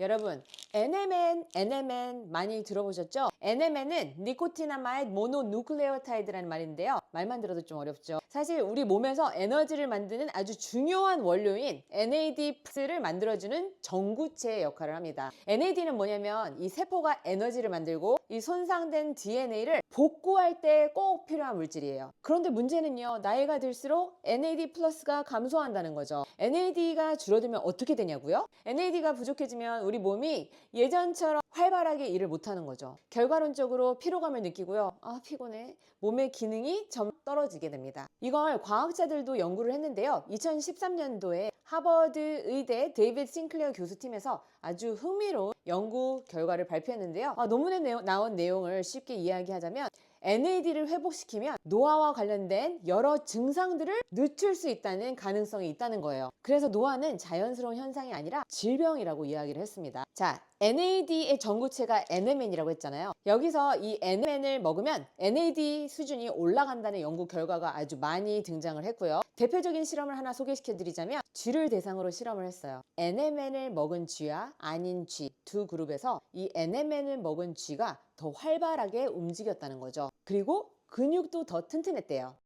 여러분, NMN, NMN 많이 들어보셨죠? NMN은 니코티나마이드 모노누클레오타이드라는 말인데요. 말만 들어도 좀 어렵죠. 사실 우리 몸에서 에너지를 만드는 아주 중요한 원료인 NAD를 만들어주는 전구체의 역할을 합니다. NAD는 뭐냐면 이 세포가 에너지를 만들고 이 손상된 DNA를 복구할 때 꼭 필요한 물질이에요. 그런데 문제는요, 나이가 들수록 NAD 플러스가 감소한다는 거죠. NAD가 줄어들면 어떻게 되냐고요? NAD가 부족해지면 우리 몸이 예전처럼 활발하게 일을 못하는 거죠. 결과론적으로 피로감을 느끼고요. 아, 피곤해. 몸의 기능이 점 떨어지게 됩니다. 이걸 과학자들도 연구를 했는데요. 2013년도에 하버드 의대 데이비드 싱클레어 교수팀에서 아주 흥미로운 연구 결과를 발표했는데요. 아, 논문에 내용- 나온 내용을 쉽게 이야기하자면 NAD를 회복시키면 노화와 관련된 여러 증상들을 늦출 수 있다는 가능성이 있다는 거예요. 그래서 노화는 자연스러운 현상이 아니라 질병이라고 이야기를 했습니다. 자, NAD의 전구체가 NMN이라고 했잖아요. 여기서 이 NMN을 먹으면 NAD 수준이 올라간다는 연구 결과가 아주 많이 등장을 했고요. 대표적인 실험을 하나 소개시켜 드리자면 쥐를 대상으로 실험을 했어요. NMN을 먹은 쥐와 아닌 쥐 두 그룹에서 이 NMN을 먹은 쥐가 더 활발하게 움직였다는 거죠. 그리고 근육도 더 튼튼했대요.